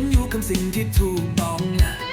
ฉันอยู่คำสิ่งที่ถูกต้องนะ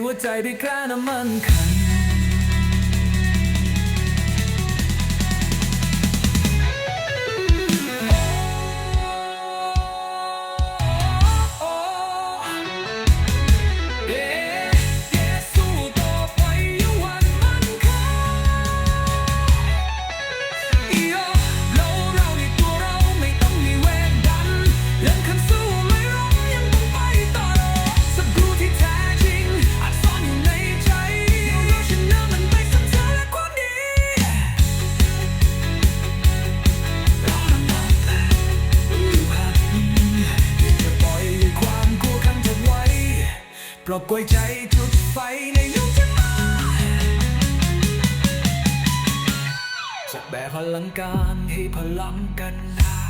我再别开那门槛。 ปลอบกวยใจจุดไฟในลุกขึ้มาจะแบกพลังการให้พลังกันได้